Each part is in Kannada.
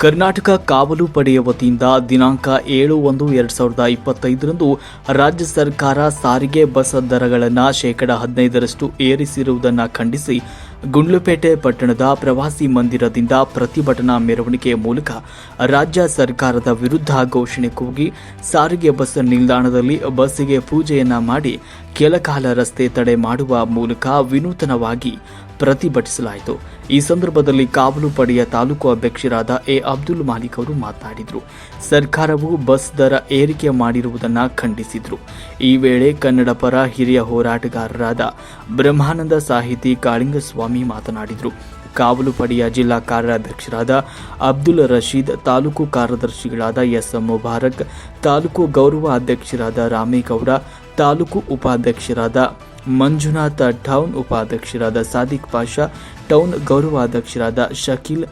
ಕರ್ನಾಟಕ ಕಾವಲು ಪಡೆಯ ವತಿಯಿಂದ ದಿನಾಂಕ ಏಳು ಒಂದು ಎರಡು ಸಾವಿರದ ಇಪ್ಪತ್ತೈದರಂದು ರಾಜ್ಯ ಸರ್ಕಾರ ಸಾರಿಗೆ ಬಸ್ ದರಗಳನ್ನು ಶೇಕಡ ಹದಿನೈದರಷ್ಟು ಏರಿಸಿರುವುದನ್ನು ಖಂಡಿಸಿ ಗುಂಡ್ಲುಪೇಟೆ ಪಟ್ಟಣದ ಪ್ರವಾಸಿ ಮಂದಿರದಿಂದ ಪ್ರತಿಭಟನಾ ಮೆರವಣಿಗೆ ಮೂಲಕ ರಾಜ್ಯ ಸರ್ಕಾರದ ವಿರುದ್ಧ ಘೋಷಣೆ ಕೂಗಿ ಸಾರಿಗೆ ಬಸ್ ನಿಲ್ದಾಣದಲ್ಲಿ ಬಸ್ಸಿಗೆ ಪೂಜೆಯನ್ನ ಮಾಡಿ ಕೆಲಕಾಲ ರಸ್ತೆ ತಡೆ ಮಾಡುವ ಮೂಲಕ ವಿನೂತನವಾಗಿ ಪ್ರತಿಭಟಿಸಲಾಯಿತು. ಈ ಸಂದರ್ಭದಲ್ಲಿ ಕಾವಲು ಪಡೆಯ ತಾಲೂಕು ಅಧ್ಯಕ್ಷರಾದ ಎ. ಅಬ್ದುಲ್ ಮಾಲಿಕ್ ಅವರು ಮಾತನಾಡಿದರು ಸರ್ಕಾರವು ಬಸ್ ದರ ಏರಿಕೆ ಮಾಡಿರುವುದನ್ನು ಖಂಡಿಸಿದರು. ಈ ವೇಳೆ ಕನ್ನಡ ಪರ ಹಿರಿಯ ಹೋರಾಟಗಾರರಾದ ಬ್ರಹ್ಮಾನಂದ ಸಾಹಿತಿ ಕಾಳಿಂಗಸ್ವಾಮಿ ಮಾತನಾಡಿದರು. ಕಾವಲು ಪಡೆಯ ಜಿಲ್ಲಾ ಕಾರ್ಯಾಧ್ಯಕ್ಷರಾದ ಅಬ್ದುಲ್ ರಶೀದ್, ತಾಲೂಕು ಕಾರ್ಯದರ್ಶಿಗಳಾದ ಎಸ್. ಮುಬಾರಕ್, ತಾಲೂಕು ಗೌರವ ಅಧ್ಯಕ್ಷರಾದ ರಾಮೇಗೌಡ, ತಾಲೂಕು ಉಪಾಧ್ಯಕ್ಷರಾದ ಮಂಜುನಾಥ ಟೌನ್ ಉಪಾಧ್ಯಕ್ಷರಾದ ಸಾದಿಕ್ ಪಾಷಾ, ಟೌನ್ ಗೌರವಾಧ್ಯಕ್ಷರಾದ ಶಕೀಲ್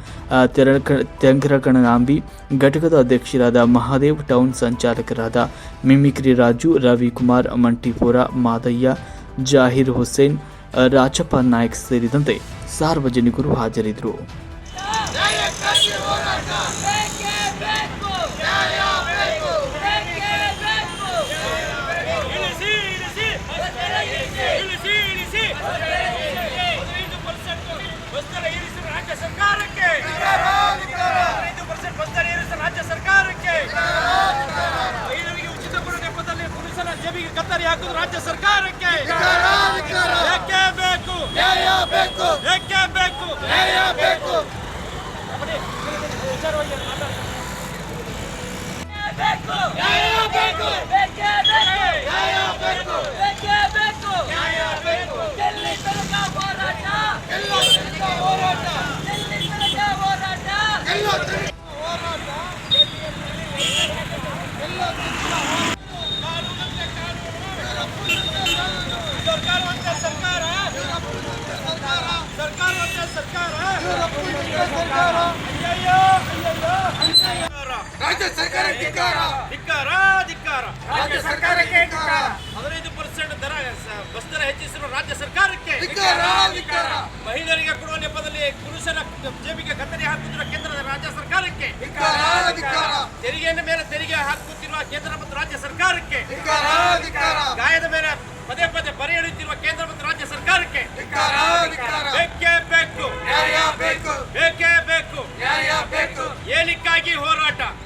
ತೆಂಗರಕಣಾಂಬಿ, ಘಟಕದ ಅಧ್ಯಕ್ಷರಾದ ಮಹಾದೇವ್, ಟೌನ್ ಸಂಚಾಲಕರಾದ ಮಿಮಿಕ್ರಿ ರಾಜು, ರವಿಕುಮಾರ್, ಮಂಟಿಪುರ, ಮಾದಯ್ಯ, ಜಾಹಿರ್ ಹುಸೇನ್ ರಾಜಪ್ಪ ನಾಯಕ್ ಸೇರಿದಂತೆ ಸಾರ್ವಜನಿಕರು ಹಾಜರಿದ್ದರು ಬೇಕೇ ಬೇಕು ನ್ಯಾಯ ಬೇಕು ಬೇಕೇ ಬೇಕು ಇಳಿಸಿ ಇಳಿಸಿ ಇಳಿಸಿ ಇಳಿಸಿ ಹದಿನೈದು ಪರ್ಸೆಂಟ್ ಬಸ್ದರ ಇಳಿಸಿ ರಾಜ್ಯ ಸರ್ಕಾರಕ್ಕೆ ಹದಿನೈದು ಪರ್ಸೆಂಟ್ ಬಸ್ದರ ಇಳಿಸಿ ರಾಜ್ಯ ಸರ್ಕಾರಕ್ಕೆ ಮಹಿಳೆಯರಿಗೆ ಉಚಿತ ಕೊಡುವ ನೆಪದಲ್ಲಿ ಪುರುಷರ ಜೇಬಿಗೆ ಕತ್ತರಿ ಹಾಕುವುದು ರಾಜ್ಯ ಸರ್ಕಾರಕ್ಕೆ ಏಕೆ ಬೇಕು ನ್ಯಾಯ ಬೇಕು ಏಕೆ ಬೇಕು ನ್ಯಾಯ ಬೇಕು ಬೇಕು ನ್ಯಾಯ ಬೇಕು ಬೇಕು ನ್ಯಾಯ ಬೇಕು ಬೇಕೇ ಬೇಕು ನ್ಯಾಯ ಬೇಕು ಎಲ್ಲಿ ತನಕ ಹೋರಾಟ ಎಲ್ಲ ತನಕ ಹೋರಾಟ ಎಲ್ಲಿ ತನಕ ಹೋರಾಟ ಎಲ್ಲ ತನಕ ಹೋರಾಟ ಎಲ್ಲ ಸರ್ಕಾರವಂತೆ ಸರ್ಕಾರ ಸರ್ಕಾರವಂತೆ ಸರ್ಕಾರ ಸರ್ಕಾರ ಅಯ್ಯಯ್ಯೋ ಅಯ್ಯಯ್ಯೋ ರಾಜ್ಯ ಸರ್ಕಾರ ಧಿಕ್ಕಾರ. ಧಿಕ್ಕಾರ ರಾಜ್ಯ ಸರ್ಕಾರಕ್ಕೆ ಹದಿನೈದು ಪರ್ಸೆಂಟ್ ದರ ಬಸ್ ದರ ಹೆಚ್ಚಿಸಿರುವ ರಾಜ್ಯ ಸರ್ಕಾರಕ್ಕೆ ಮಹಿಳೆಯರಿಗೆ ಕೊಡುವ ನೆಪದಲ್ಲಿ ಪುರುಷನ ಜೇಬಿಗೆ ಕತ್ತರಿ ಹಾಕುತ್ತಿರುವ ಕೇಂದ್ರದ ರಾಜ್ಯ ಸರ್ಕಾರಕ್ಕೆ ತೆರಿಗೆಯನ್ನು ಮೇಲೆ ತೆರಿಗೆ ಹಾಕುತ್ತಿರುವ ಕೇಂದ್ರ ಮತ್ತು ರಾಜ್ಯ ಸರ್ಕಾರಕ್ಕೆ ಗಾಯದ ಮೇಲೆ ಪದೇ ಪದೇ ಬರೆ ಎಳೆಯುತ್ತಿರುವ ಕೇಂದ್ರ ಮತ್ತು ರಾಜ್ಯ ಸರ್ಕಾರಕ್ಕೆ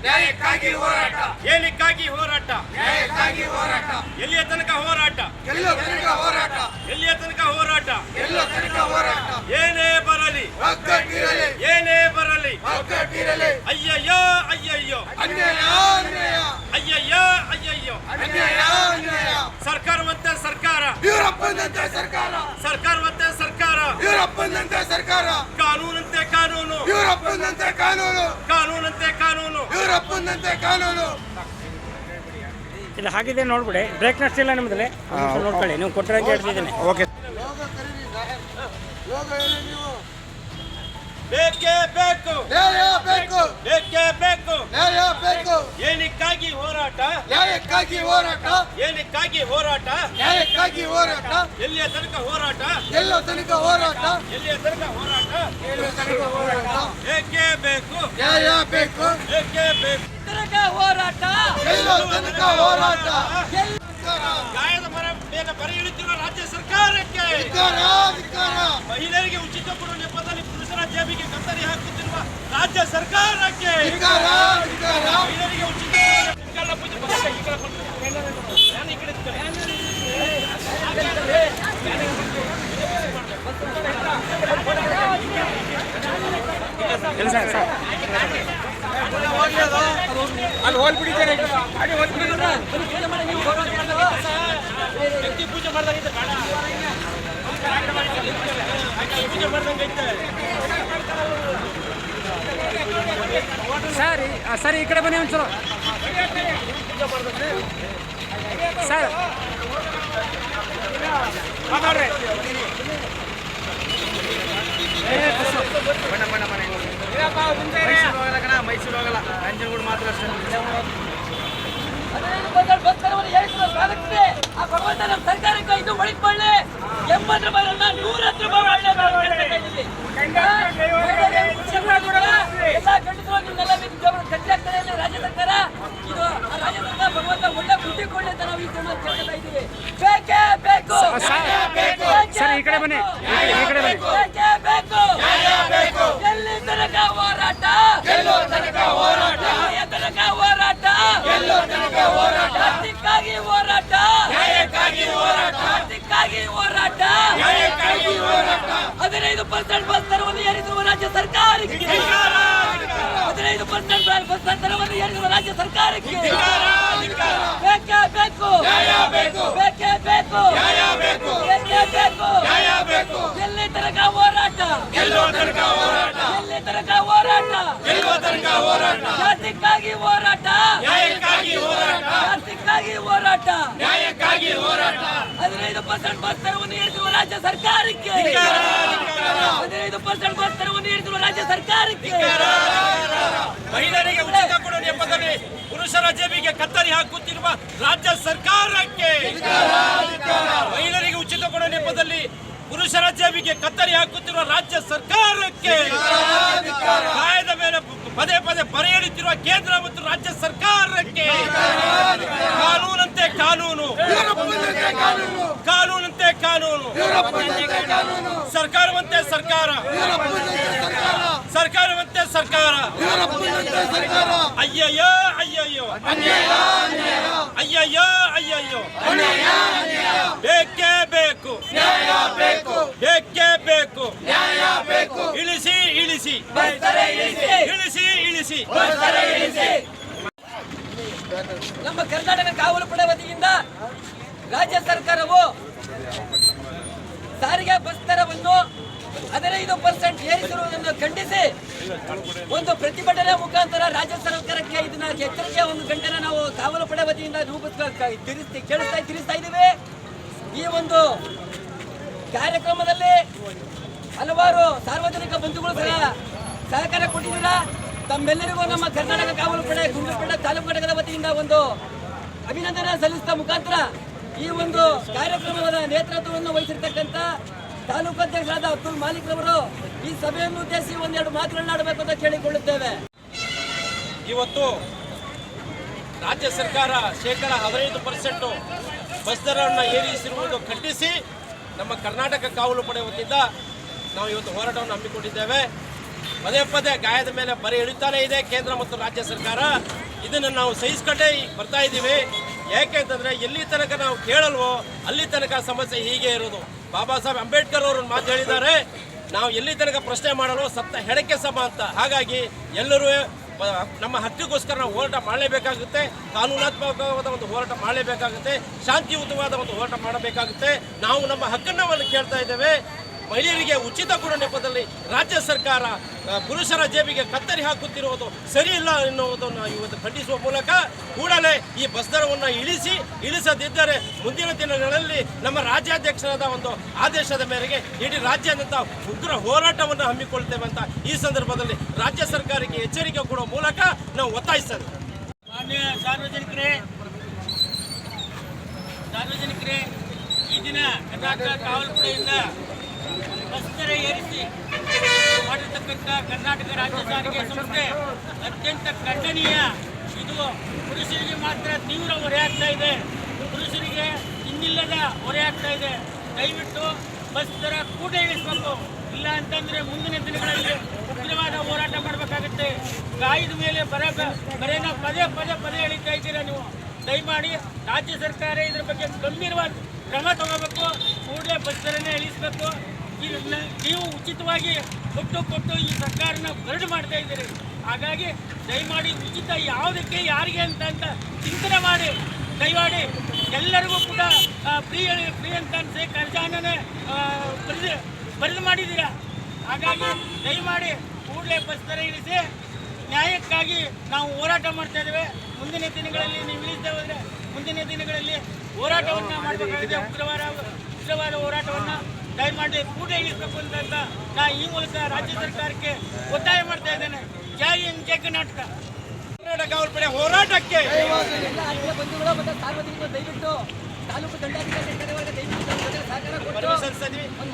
ನ್ಯಾಯಕ್ಕಾಗಿ ಹೋರಾಟ. ಏನಕ್ಕಾಗಿ ಹೋರಾಟ. ನ್ಯಾಯಕ್ಕಾಗಿ ಹೋರಾಟ. ಎಲ್ಲಿಯ ತನಕ ಹೋರಾಟ? ಎಲ್ಲ ತನಕ ಹೋರಾಟ. ಎಲ್ಲಿಯ ತನಕ ಹೋರಾಟ? ಎಲ್ಲ ತನಕ ಹೋರಾಟ. ಏನೇ ಬರಲಿ. ಒಗ್ಗಟ್ಟಿರಲಿ. ಏನೇ ಬರಲಿ. ಒಗ್ಗಟ್ಟಿರಲಿ. ಅಯ್ಯಯ್ಯೋ ಅಯ್ಯಯ್ಯೋ. ಅನ್ಯಾಯ ಅನ್ಯಾಯ. ಅಯ್ಯಯ್ಯೋ ಅಯ್ಯಯ್ಯೋ. ಅನ್ಯಾಯ ಅನ್ಯಾಯ. ಸರ್ಕಾರವಂತೆ ಸರ್ಕಾರ. ಇವರಪ್ಪನಂತೆ ಸರ್ಕಾರ. ಸರ್ಕಾರವಂತೆ ಸರ್ಕಾರ. ಇವರಪ್ಪನಂತೆ ಸರ್ಕಾರ. ಕಾನೂನಂತೆ ಕಾನೂನು. ಇವರಪ್ಪನಂತೆ ಕಾನೂನು. ಕಾನೂನು. ಇವರಪ್ಪನಂತೆ ಕಾನೂನು ಇದು ಹಾಕಿದೆ ನೋಡ್ಬಿಡಿ ಬ್ರೇಕ್ ನಷ್ಟಿಲ್ಲ ನಿಮ್ಮದಲ್ಲಿ ನೋಡ್ಕೊಳ್ಳಿ. ನೀವು ಕೊಟ್ಟರೆ ಅಂತ ಹೇಳ್ತಿದ್ದೀನಿ ಓಕೆ. ಯೋಗ ಕರೀರಿ ಯೋಗ ಹೇಳಿ ನೀವು. ಬೇಕೇ ಬೇಕು. ನ್ಯಾಯ ಬೇಕು? ಬೇಕೇ ಬೇಕು. ನ್ಯಾಯ ಬೇಕು? ಏನಕ್ಕಾಗಿ ಹೋರಾಟ? ನ್ಯಾಯಕ್ಕಾಗಿ ಹೋರಾಟ? ಏನಕ್ಕಾಗಿ ಹೋರಾಟ? ನ್ಯಾಯಕ್ಕಾಗಿ ಹೋರಾಟ? ಎಲ್ಲಿಯ ತನಕ ಹೋರಾಟ? ಎಲ್ಲ ತನಕ ಹೋರಾಟ? ಎಲ್ಲಿಯ ತನಕ ಹೋರಾಟ? ಎಲ್ಲ ತನಕ ಹೋರಾಟ? ಬೇಕೇ ಬೇಕು. ನ್ಯಾಯ ಬೇಕು? ಏಕೆ ಬೇಕು. ತನಕ ಹೋರಾಟ? ಎಲ್ಲ ತನಕ ಹೋರಾಟ? ಗಾಯದ ಮರ ಮೇಲೆ ಬರೆ ರಾಜ್ಯ ಸರ್ಕಾರಕ್ಕೆ ಮಹಿಳೆಯರಿಗೆ ಉಚಿತ ಕೊಡುವ ನೆಪದಲ್ಲಿ ಪುರುಷರ ಜೇಬಿಗೆ ಕತ್ತರಿ ಹಾಕುತ್ತಿರುವ ರಾಜ್ಯ ಸರ್ಕಾರಕ್ಕೆ ಧಿಕ್ಕಾರ ಧಿಕ್ಕಾರ ಮಹಿಳೆಯರಿಗೆ ಉಚಿತ ಕೊಡುವ ನೆಪದಲ್ಲಿ ಪೂಜೆ ಪುಸ್ತಕ ಈ ಕಡೆ ಕೊಟ್ಟು. ನಾನು ಈ ಕಡೆ ಇರ್ತೇನೆ. ಇಲ್ಲ ಸರ್ ಸರ್ ಅಲ್ಲಿ ಹೋಗ್ಬಿಟ್ಟಿದ್ದಾರೆ ವ್ಯಕ್ತಿ ಪೂಜೆ ಮಾಡ್ದಂಗೆ ಸರ್ ಸರ್, ಈ ಕಡೆ ಬನ್ನಿ ಒಂಚೂರು ಸರ್. ಮಾತಾಡ್ರಿ ಮೈಸೂರು ಹೋಗಲ್ಲ ಕಣ, ಮೈಸೂರು ಹೋಗಲ್ಲ. ನಂಜನಗೂಡು ಮಾತ್ರ ಅಷ್ಟೇ ಆ ಸರ್ಕಾರಕ್ಕೆ ಇದು ಒಳಿಕೊಳ್ಳಿ ಎಂಬತ್ತು ರೂಪಾಯಿ ನೂರ ಹತ್ತು ರೂಪಾಯಿ ಎಲ್ಲ ಖಂಡಿತರು ನಿಮ್ಮೆಲ್ಲ ಖರ್ಚಾಗ್ತಾರೆ ರಾಜ್ಯ ಸರ್ಕಾರ ಇದು ರಾಜ್ಯ ಸರ್ಕಾರ ಭಗವಂತ ಒಳ್ಳೆ ಬುದ್ಧಿ ಕೊಡಿ ಅಂತ ನಾವು ಈ ಜನ ಕೇಳ್ತಾ ಇದ್ದೀವಿ. ಬೇಕೇ ಬೇಕು ಸರ್ ಬನ್ನಿ. ಬೇಕೇ ಬೇಕು ಹೋರಾಟ? ಹೋರಾಟ? ಹೋರಾಟ? ಗೆಲ್ಲೋ ತನಕ ಹೋರಾಟ. ಜಾತಿಕ್ಕಾಗಿ ಹೋರಾಟ. ನ್ಯಾಯಕ್ಕಾಗಿ ಹೋರಾಟ. ಜಾತಿಕ್ಕಾಗಿ ಹೋರಾಟ. ನ್ಯಾಯಕ್ಕಾಗಿ ಹೋರಾಟ. ಹದಿನೈದು ಪರ್ಸೆಂಟ್ ಬಸ್ ದರವನ್ನು ಏರಿಸಿರುವ ರಾಜ್ಯ ಸರ್ಕಾರಕ್ಕೆ ಹದಿನೈದು ಪರ್ಸೆಂಟ್ ಬಸ್ ದರವನ್ನು ಏರಿಸಿರುವ ರಾಜ್ಯ ಸರ್ಕಾರಕ್ಕೆ. ಬೇಕೇ ಬೇಕು. ಬೇಕು. ಬೇಕೇ ಬೇಕು. ಬೇಕು. ಬೇಕೇ ಬೇಕು. ನ್ಯಾಯ ಬೇಕು. ಎಲ್ಲಿ ತನಕ ಹೋರಾಟ. ಎಲ್ಲಿ ತನಕ ಹೋರಾಟ. ತನಕ ಹೋರಾಟ. ಜಾತಿಗಾಗಿ ಹೋರಾಟ ನ್ಯಾಯಕ್ಕಾಗಿ ಹೋರಾಟ ಜಾತಿಕ್ಕಾಗಿ ಹೋರಾಟ ನ್ಯಾಯಕ್ಕಾಗಿ ಹೋರಾಟ ಹದಿನೈದು ಪರ್ಸೆಂಟ್ ಬಸ್ ಏರಿಸಿರುವ ರಾಜ್ಯ ಸರ್ಕಾರಕ್ಕೆ. ಹದಿನೈದು ಪರ್ಸೆಂಟ್ ಬಸ್ ದರವನ್ನು ಏರಿಸಿರುವ ರಾಜ್ಯ ಸರ್ಕಾರಕ್ಕೆ. ಮಹಿಳೆಯರಿಗೆ ಉಚಿತ ಕೊಡುವ ನೆಪದಲ್ಲಿ ಪುರುಷರ ಜೇಬಿಗೆ ಕತ್ತರಿ ಹಾಕುತ್ತಿರುವ ರಾಜ್ಯ ಸರ್ಕಾರಕ್ಕೆ. ಮಹಿಳೆಯರಿಗೆ ಉಚಿತ ಕೊಡುವ ನೆಪದಲ್ಲಿ ಪುರುಷರ ಜೇಬಿಗೆ ಕತ್ತರಿ ಹಾಕುತ್ತಿರುವ ರಾಜ್ಯ ಸರ್ಕಾರಕ್ಕೆ. ಕಾಯದ ಮೇಲೆ ಪದೇ ಪದೇ ಬರೆಯಲಿತ್ತಿರುವ ಕೇಂದ್ರ ಮತ್ತು ರಾಜ್ಯ ಸರ್ಕಾರಕ್ಕೆ ಕಾನೂನಂತೆ ಕಾನೂನು. ಕಾನೂನಂತೆ ಕಾನೂನು. ಸರ್ಕಾರವಂತೆ ಸರ್ಕಾರ. ಸರ್ಕಾರವಂತೆ ಸರ್ಕಾರ. ಅಯ್ಯಯ್ಯೋ ಅಯ್ಯಯ್ಯೋ. ಅಯ್ಯಯ್ಯೋ ಅಯ್ಯಯ್ಯೋ. ಬೇಕೇ ಬೇಕು ಬೇಕೇ? ಬೇಕು ಇಳಿಸಿ ಇಳಿಸಿ. ಇಳಿಸಿ. ಇಳಿಸಿ ನಮ್ಮ ಕರ್ನಾಟಕ ಕಾವಲು ಪಡೆ ವತಿಯಿಂದ ರಾಜ್ಯ ಸರ್ಕಾರವು ಸಾರಿಗೆ ಬಸ್ ದರವನ್ನು ಹದಿನೈದು ಪರ್ಸೆಂಟ್ ಏರಿಸಿರುವುದನ್ನು ಖಂಡಿಸಿ ಒಂದು ಪ್ರತಿಭಟನೆ ಮುಖಾಂತರ ರಾಜ್ಯ ಸರ್ಕಾರಕ್ಕೆ ಇದನ್ನ ಎಚ್ಚರಿಕೆಯ ಒಂದು ಗಂಟೆನ ನಾವು ಕಾವಲು ಪಡೆ ವತಿಯಿಂದ ರೂಪಿಸ್ತಾ ತಿಳಿಸ್ತಾ ತಿಳಿಸ್ತಾ ಇದ್ದೀವಿ. ಈ ಒಂದು ಕಾರ್ಯಕ್ರಮದಲ್ಲಿ ಹಲವಾರು ಸಾರ್ವಜನಿಕ ಬಂಧುಗಳು ಸಹ ಸಹಕಾರ ಕೊಟ್ಟಿದ್ದೀರ? ತಮ್ಮೆಲ್ಲರಿಗೂ ನಮ್ಮ ಕರ್ನಾಟಕ ಕಾವಲು ಪಡೆ ಗುಂಡ್ಲುಪೇಟೆ ತಾಲೂಕು ಘಟಕದ ವತಿಯಿಂದ ಒಂದು ಅಭಿನಂದನೆ ಸಲ್ಲಿಸಿದ ಮುಖಾಂತರ ಈ ಒಂದು ಕಾರ್ಯಕ್ರಮದ ನೇತೃತ್ವವನ್ನು ವಹಿಸಿರ್ತಕ್ಕಂಥ ತಾಲೂಕು ಅಧ್ಯಕ್ಷರಾದ ಅಬ್ದುಲ್ ಮಾಲಿಕ್ ರವರು ಈ ಸಭೆಯನ್ನು ಉದ್ದೇಶಿಸಿ ಒಂದೆರಡು ಮಾತುಗಳನ್ನಾಡಬೇಕು ಅಂತ ಕೇಳಿಕೊಳ್ಳುತ್ತೇವೆ. ಇವತ್ತು ರಾಜ್ಯ ಸರ್ಕಾರ ಶೇಕಡ ಹದಿನೈದು ಪರ್ಸೆಂಟ್ ಬಸ್ ದರವನ್ನು ಏರಿಸಿರುವುದು ಖಂಡಿಸಿ. ನಮ್ಮ ಕರ್ನಾಟಕ ಕಾವಲು ಪಡೆ ವತಿಯಿಂದ ನಾವು ಇವತ್ತು ಹೋರಾಟವನ್ನು ಹಮ್ಮಿಕೊಂಡಿದ್ದೇವೆ. ಪದೇ ಪದೇ ಗಾಯದ ಮೇಲೆ ಬರೆ ಇಳಿತಾನೇ ಇದೆ ಕೇಂದ್ರ ಮತ್ತು ರಾಜ್ಯ ಸರ್ಕಾರ. ಇದನ್ನು ನಾವು ಸಹಿಸ್ಕೊಂಡೇ ಬರ್ತಾ ಇದ್ದೀವಿ. ಯಾಕೆ ಅಂತಂದ್ರೆ ಎಲ್ಲಿ ತನಕ ನಾವು ಕೇಳಲ್ವೋ ಅಲ್ಲಿ ತನಕ ಸಮಸ್ಯೆ ಹೀಗೆ ಇರೋದು. ಬಾಬಾ ಸಾಹೇಬ್ ಅಂಬೇಡ್ಕರ್ ಅವರು ಮಾತು ಹೇಳಿದ್ದಾರೆ. ನಾವು ಎಲ್ಲಿ ತನಕ ಪ್ರಶ್ನೆ ಮಾಡಲು ಸತ್ತ ಹೆಡಕ್ಕೆ ಸಮ ಅಂತ. ಹಾಗಾಗಿ ಎಲ್ಲರೂ ನಮ್ಮ ಹಕ್ಕಿಗೋಸ್ಕರ ನಾವು ಹೋರಾಟ ಮಾಡಲೇಬೇಕಾಗುತ್ತೆ. ಕಾನೂನಾತ್ಮಕವಾದ ಒಂದು ಹೋರಾಟ ಮಾಡಲೇಬೇಕಾಗುತ್ತೆ. ಶಾಂತಿಯುತವಾದ ಒಂದು ಹೋರಾಟ ಮಾಡಬೇಕಾಗುತ್ತೆ. ನಾವು ನಮ್ಮ ಹಕ್ಕನ್ನು ಕೇಳ್ತಾ ಇದ್ದೇವೆ. ಮಹಿಳೆಯರಿಗೆ ಉಚಿತ ಕೊಡುವ ನೆಪದಲ್ಲಿ ರಾಜ್ಯ ಸರ್ಕಾರ ಪುರುಷರ ಜೇಬಿಗೆ ಕತ್ತರಿ ಹಾಕುತ್ತಿರುವುದು ಸರಿಯಿಲ್ಲ ಎನ್ನುವುದನ್ನು ಇವತ್ತು ಖಂಡಿಸುವ ಮೂಲಕ ಕೂಡಲೇ ಈ ಬಸ್ ದರವನ್ನು ಇಳಿಸಿ, ಇಳಿಸದಿದ್ದರೆ ಮುಂದಿನ ದಿನಗಳಲ್ಲಿ ನಮ್ಮ ರಾಜ್ಯಾಧ್ಯಕ್ಷರಾದ ಒಂದು ಆದೇಶದ ಮೇರೆಗೆ ಇಡೀ ರಾಜ್ಯಾದ್ಯಂತ ಉಗ್ರ ಹೋರಾಟವನ್ನು ಹಮ್ಮಿಕೊಳ್ತೇವೆ ಅಂತ ಈ ಸಂದರ್ಭದಲ್ಲಿ ರಾಜ್ಯ ಸರ್ಕಾರಕ್ಕೆ ಎಚ್ಚರಿಕೆ ಕೊಡುವ ಮೂಲಕ ನಾವು ಒತ್ತಾಯಿಸ್ತೇವೆ. ಮಾನ್ಯ ಸಾರ್ವಜನಿಕರೇ ಸಾರ್ವಜನಿಕರೇ, ಈ ದಿನ ಕರ್ನಾಟಕ ಕಾವಲು ಪಡೆಯಿಂದ ಬಸ್ ದರ ಏರಿಸಿ ಮಾಡಿರ್ತಕ್ಕಂಥ ಕರ್ನಾಟಕ ರಾಜ್ಯ ಸಾರಿಗೆ ಸಂಸ್ಥೆ ಅತ್ಯಂತ ಖಂಡನೀಯ. ಇದು ಪುರುಷರಿಗೆ ಮಾತ್ರ ತೀವ್ರ ಹೊರೆ ಆಗ್ತಾ ಇದೆ. ಪುರುಷರಿಗೆ ಇನ್ನಿಲ್ಲದ ಹೊರೆ ಆಗ್ತಾ ಇದೆ. ದಯವಿಟ್ಟು ಬಸ್ ದರ ಕೂಟ ಇಳಿಸಬೇಕು. ಇಲ್ಲ ಅಂತಂದ್ರೆ ಮುಂದಿನ ದಿನಗಳಲ್ಲಿ ಉಗ್ರವಾದ ಹೋರಾಟ ಮಾಡಬೇಕಾಗುತ್ತೆ. ಗಾಯದ ಮೇಲೆ ಬರ ಬರೇನ ಪದೇ ಪದೇ ಪದೇ ಎಳಿತಾ ಇದ್ದೀರಾ ನೀವು? ದಯಮಾಡಿ ರಾಜ್ಯ ಸರ್ಕಾರ ಇದ್ರ ಬಗ್ಗೆ ಗಂಭೀರವಾದ ಕ್ರಮ ತಗೋಬೇಕು. ಕೂಡಲೇ ಬಸ್ ದರನೇ ಇಳಿಸಬೇಕು. ನೀವು ಉಚಿತವಾಗಿ ಕೊಟ್ಟು ಕೊಟ್ಟು ಈ ಸರ್ಕಾರನ ಬರಡು ಮಾಡ್ತಾ ಇದ್ದೀರಿ. ಹಾಗಾಗಿ ದಯಮಾಡಿ ಉಚಿತ ಯಾವುದಕ್ಕೆ ಯಾರಿಗೆ ಅಂತ ಅಂತ ಚಿಂತನೆ ಮಾಡಿ. ದಯಮಾಡಿ ಎಲ್ಲರಿಗೂ ಕೂಡ ಫ್ರೀ ಫ್ರೀ ಅಂತ ಅನ್ಸಿ ಖರ್ಚಾನೇ ಬರೆದು ಬರೆದು ಮಾಡಿದ್ದೀರಾ? ಹಾಗಾಗಿ ದಯಮಾಡಿ ಕೂಡಲೇ ಬಸ್ ದರ ಇಳಿಸಿ ನ್ಯಾಯಕ್ಕಾಗಿ ನಾವು ಹೋರಾಟ ಮಾಡ್ತಾ ಇದ್ದೇವೆ. ಮುಂದಿನ ದಿನಗಳಲ್ಲಿ ನೀವು ಇಳಿಸ್ತಾ ಹೋದರೆ ಮುಂದಿನ ದಿನಗಳಲ್ಲಿ ಹೋರಾಟವನ್ನು ಮಾಡಬೇಕಾಗಿದೆ. ಉಗ್ರವಾರ ಉಗ್ರವಾರ ಹೋರಾಟವನ್ನು ದಯಮಾಡಿ ಕೂಡ ಇಳಿಸಬೇಕು ಅಂತ ನಾ ಈ ಮೂಲಕ ರಾಜ್ಯ ಸರ್ಕಾರಕ್ಕೆ ಒತ್ತಾಯ ಮಾಡ್ತಾ ಇದ್ದೇನೆ. ಜೈ ಹಿಂದ್ ಜೈ ಕರ್ನಾಟಕ. ಕರ್ನಾಟಕ ಅವ್ರ ಕಡೆ ಹೋರಾಟಕ್ಕೆ. ಸಾರ್ವಜನಿಕರು ದಯವಿಟ್ಟು ತಾಲೂಕು ದಂಡಾಧಿಕಾರಿ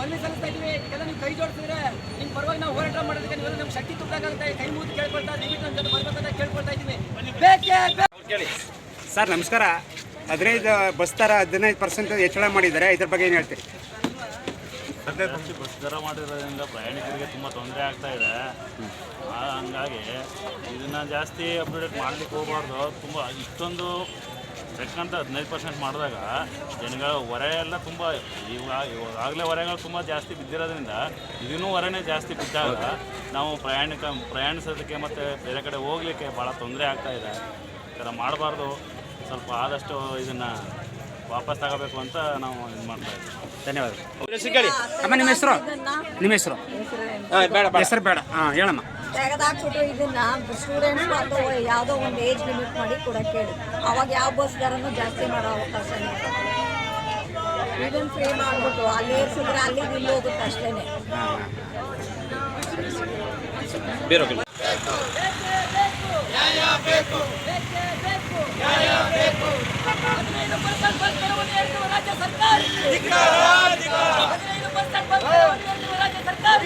ಮನವಿ ಸಲ್ಲಿಸ್ತಾ ಇದೀವಿ. ಇದೆಲ್ಲ ನೀವು ಕೈ ಜೋಡಿಸಿದ್ರೆ ನಿಮ್ಮ ಪರವಾಗಿ ನಾವು ಹೋರಾಟ ಮಾಡೋದಕ್ಕೆ ನೀವು ನಮ್ಮ ಶಕ್ತಿ ಕೈ ಮುಗಿದು ಕೇಳ್ಕೊಳ್ತಾ ದಯವಿಟ್ಟು ನಮ್ಮ ಜೊತೆ ಬರ್ಬೇಕಂತ ಕೇಳ್ಕೊಳ್ತಾ ಇದ್ದೀನಿ ಬೇಕೇ ಸರ್ ನಮಸ್ಕಾರ. ಹದಿನೈದು ಬಸ್ ತರ ಹದಿನೈದು ಪರ್ಸೆಂಟ್ ಹೆಚ್ಚಳ ಮಾಡಿದ್ದಾರೆ. ಇದ್ರ ಬಗ್ಗೆ ಏನು ಹೇಳ್ತೀರಿ? ಜಾಸ್ತಿ ಬಸ್ ದರ ಮಾಡಿರೋದ್ರಿಂದ ಪ್ರಯಾಣಿಕರಿಗೆ ತುಂಬ ತೊಂದರೆ ಆಗ್ತಾ ಇದೆ. ಹಂಗಾಗಿ ಇದನ್ನು ಜಾಸ್ತಿ ಅಪ್ಡೇಟ್ ಮಾಡ್ಲಿಕ್ಕೆ ಹೋಗಬಾರ್ದು. ತುಂಬ ಇಷ್ಟೊಂದು ಸೆಕೆಂಡ್ ಹದಿನೈದು ಪರ್ಸೆಂಟ್ ಮಾಡಿದಾಗ ಜನಗಳ ಹೊರೆ ಎಲ್ಲ ತುಂಬ ಇವಾಗ ಇವಾಗಲೇ ಹೊರೆಗಳು ತುಂಬ ಜಾಸ್ತಿ ಬಿದ್ದಿರೋದ್ರಿಂದ ಇದನ್ನೂ ಹೊರೆನೇ ಜಾಸ್ತಿ ಬಿದ್ದಾಗ ನಾವು ಪ್ರಯಾಣಿಕ, ಪ್ರಯಾಣಿಸೋದಕ್ಕೆ ಮತ್ತು ಬೇರೆ ಕಡೆ ಹೋಗ್ಲಿಕ್ಕೆ ಭಾಳ ತೊಂದರೆ ಆಗ್ತಾ ಇದೆ. ಈ ಥರ ಮಾಡಬಾರ್ದು. ಸ್ವಲ್ಪ ಆದಷ್ಟು ಇದನ್ನು ವಾಪಸ್ ತಗೋಬೇಕು ಅಂತ ನಾವು ಇದು ಮಾಡ್ತಾ ಇದ್ದೀವಿ. ಧನ್ಯವಾದ ಅಮ್ಮ ನಿಮ್ಮ ಹೆಸರು? ನಿಮ್ಮ ಹೆಸರು? ಬೇಡ ಹೆಸರು ಬೇಡ. ಹಾಂ ಹೇಳಮ್ಮ. ತೆಗೆದಾಕ್ಬಿಟ್ಟು ಇದನ್ನ ಸ್ಟೂಡೆಂಟ್ಸ್ ಅಥವಾ ಯಾವುದೋ ಒಂದು ಏಜ್ ಲಿಮಿಟ್ ಮಾಡಿ ಕೊಡಕ್ಕೆ ಹೇಳಿ. ಅವಾಗ ಯಾವ ಬಸ್ ದರನೂ ಜಾಸ್ತಿ ಮಾಡೋ ಅವಕಾಶ ಇದನ್ನ ಫ್ರೀ ಮಾಡ್ಬಿಟ್ಟು ಅಲ್ಲಿ ಏರ್ಸಿದ್ರೆ ಅಲ್ಲಿ ಇಲ್ಲಿ ಹೋಗುತ್ತೆ ಅಷ್ಟೇನೆ. ಬೇರೆ ಹದಿನೈದು ಪರ್ಸೆಂಟ್ ಬಸ್ ತೆರವನ್ನು ರಾಜ್ಯ ಸರ್ಕಾರ ಹದಿನೈದು ಪರ್ಸೆಂಟ್ ಬಸ್ ತೆರವನ್ನು ರಾಜ್ಯ ಸರ್ಕಾರ